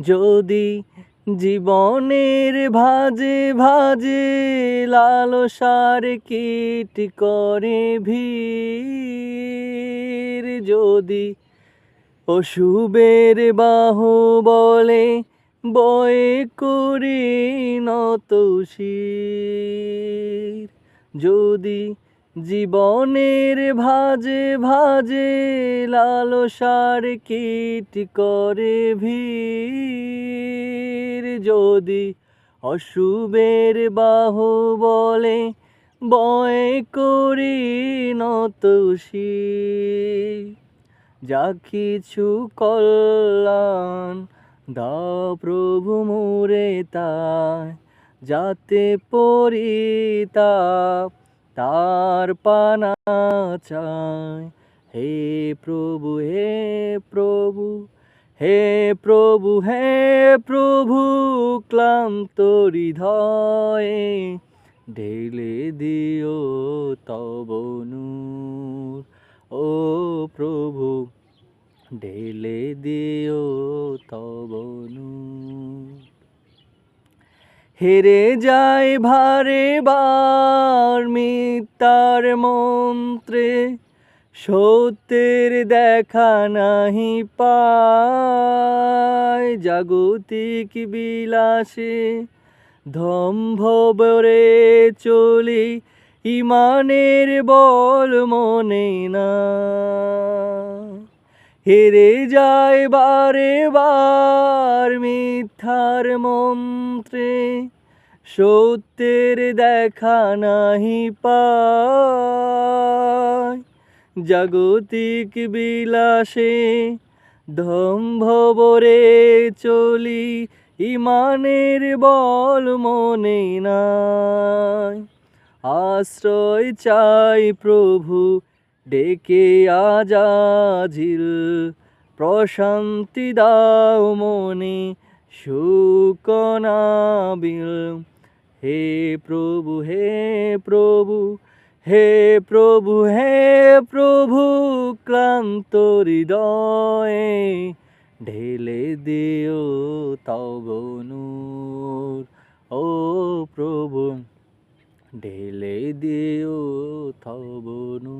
যদি জীবনের ভাজে ভাজে লালসার কীট করে ভিড়, যদি অশুভের বাহু বলে বয়ে করি নত যদি জীবনের ভাজে ভাজে লালসার কীট করে ভিড়। যদি অশুভের বাহু বলে, বয় করি নত শির। যা কিছু কল্যাণ দাও প্রভু মোরে তাই, যাতে পরিতাপ তার পানা চায়। হে প্রভু হে প্রভু হে প্রভু হে প্রভু, ক্লান্ত হৃদয়ে ঢেলে দিও তব নূর। ও প্রভু, ঢেলে দিও তব নূর। হেরে যায় ভারে বার মিথ্যার মন্ত্রে। সত্যের দেখা নাহি পায় জাগতিক বিলাসে। ধম্ভবরে চলি ইমানের বল মনে না। হেরে যায় বারে বার মিথ্যার মন্ত্রে। সত্যের দেখা নাহি পায়। জাগতিক বিলাসে ধম্ভবরে চলি, ইমানের বল মনে নাই। আশ্রয় চাই প্রভু ডেকে আজাজিল প্রশান্তি দাও মনে সুকনাবিল। হে প্রভু হে প্রভু হে প্রভু হে প্রভু, ক্লান্ত হৃদয়ে ঢেলে দিও তব নূর। ও প্রভু ढेलै दियो थबुनु।